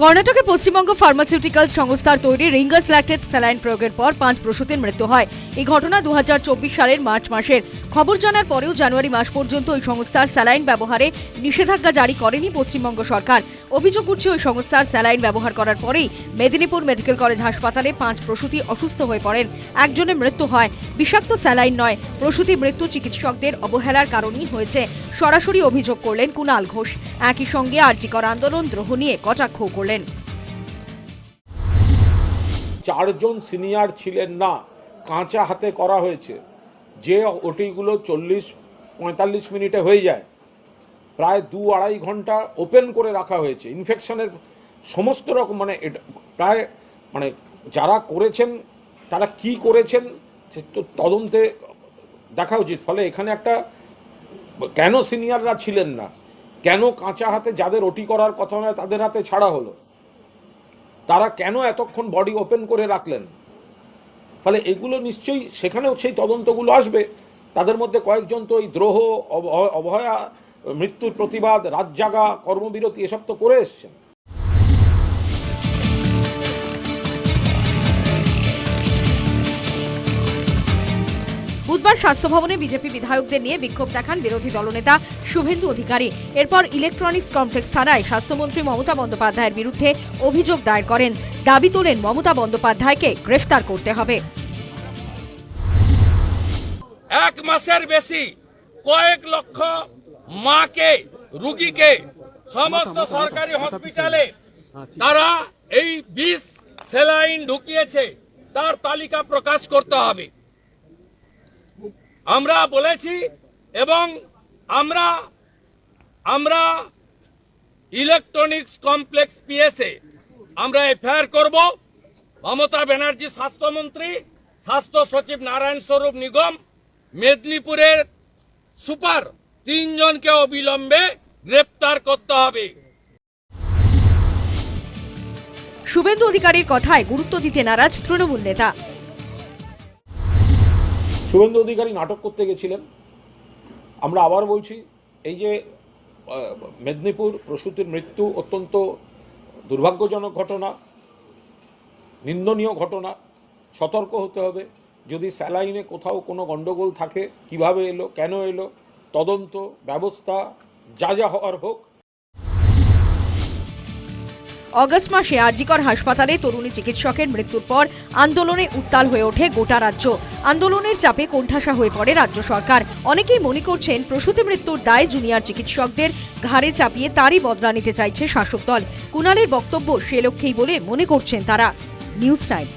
কর্ণাটকে পশ্চিমবঙ্গ ফার্মাসিউটিক্যালস সংস্থার তৈরি রিঙ্গার্স ল্যাক্টেড স্যালাইন প্রয়োগের পর পাঁচ প্রসূতির মৃত্যু হয়। এই ঘটনা দুহাজার চব্বিশ সালের মার্চ মাসের। খবর জানার পরেও জানুয়ারি মাস পর্যন্ত ওই সংস্থার স্যালাইন ব্যবহারে নিষেধাজ্ঞা জারি করেনি পশ্চিমবঙ্গ সরকার। অভিযোগ উঠছে ওই সংস্থার স্যালাইন ব্যবহার করার পরেই মেদিনীপুর মেডিকেল কলেজ হাসপাতালে পাঁচ প্রসূতি অসুস্থ হয়ে পড়েন। একজনের মৃত্যু হয়। বিষাক্ত স্যালাইন নয়। প্রসূতি মৃত্যু চিকিৎসকদের অবহেলার কারণেই হয়েছে। সরাসরি অভিযোগ করলেন কুণাল ঘোষ। একই সঙ্গে আর্জিকর আন্দোলন দ্রোহ নিয়ে কটাক্ষ করলেন। চারজন সিনিয়র ছিলেন না, কাঁচা হাতে করা হয়েছে। যে ওটিগুলো চল্লিশ, পঁয়তাল্লিশ মিনিটে হয়ে যায়, প্রায় দু আড়াই ঘণ্টা ওপেন করে রাখা হয়েছে। ইনফেকশনের সমস্ত রকম মানে প্রায় মানে যারা করেছেন, তারা কি করেছেন, সে তো তদন্তে দেখা উচিত। ফলে এখানে একটা কেন সিনিয়ররা ছিলেন না? কেন কাঁচা হাতে যাদের ওটি করার কথা নয়, তাদের হাতে ছাড়া হলো? তারা কেন এতক্ষণ বডি ওপেন করে রাখলেন? ফলে এগুলো নিশ্চয়ই সেখানেও সেই তদন্তগুলো আসবে। তাদের মধ্যে কয়েকজন তো এই দ্রোহ অভয়া মৃত্যুর প্রতিবাদ রাত জাগা কর্মবিরতি, এসব তো করে এসছেন। বুধবার স্বাস্থ্য ভবনে বিজেপি বিধায়কদের নিয়ে বিক্ষোভ দেখান বিরোধী দলনেতা শুভেন্দু অধিকারী। এরপর ইলেকট্রনিক্স কমপ্লেক্স থানায় স্বাস্থ্যমন্ত্রী মমতা বন্দ্যোপাধ্যায়ের বিরুদ্ধে অভিযোগ দায়ের করেন। দাবি তোলেন মমতা বন্দ্যোপাধ্যায়কে গ্রেফতার করতে হবে। এক মাসের বেশি কয়েক লক্ষ মাকে, রুগীকে সমস্ত সরকারি হসপিটালে তারা এই বিষ সেলাইন ঢুকিয়েছে। তার তালিকা প্রকাশ করতে হবে। আমরা বলেছি এবং আমরা আমরা ইলেকট্রনিক্স কমপ্লেক্স পিএসএ আমরা এফআইআর করব। মমতা ব্যানার্জি স্বাস্থ্যমন্ত্রী স্বাস্থ্য সচিব নারায়ণ স্বরূপ নিগম, মেদিনীপুরের সুপার তিনজনকে অবিলম্বে গ্রেপ্তার করতে হবে। শুভেন্দু অধিকারীর কথায় গুরুত্ব দিতে নারাজ তৃণমূল নেতা। শুভেন্দু অধিকারী নাটক করতে গেছিলেন। আমরা আবার বলছি, এই যে মেদিনীপুর প্রসূতির মৃত্যু অত্যন্ত দুর্ভাগ্যজনক ঘটনা, নিন্দনীয় ঘটনা, সতর্ক হতে হবে। যদি স্যালাইনে কোথাও কোনো গণ্ডগোল থাকে, কীভাবে এলো, কেন এলো, তদন্ত ব্যবস্থা যা যা হওয়ার হোক অগস্ট মাসে আরজিকর হাসপাতালে তরুণী চিকিৎসকের মৃত্যুর পর আন্দোলনে উত্তাল হয়ে ওঠে গোটা রাজ্য। আন্দোলনের চাপে কোণঠাসা হয়ে পড়ে রাজ্য সরকার। অনেকেই মনে করছেন, প্রসূতি মৃত্যুর দায় জুনিয়র চিকিৎসকদের ঘাড়ে চাপিয়ে তারই বদলা নিতে চাইছে শাসক দল। কুণালের বক্তব্য সে লক্ষ্যেই বলে মনে করছেন তারা। News time.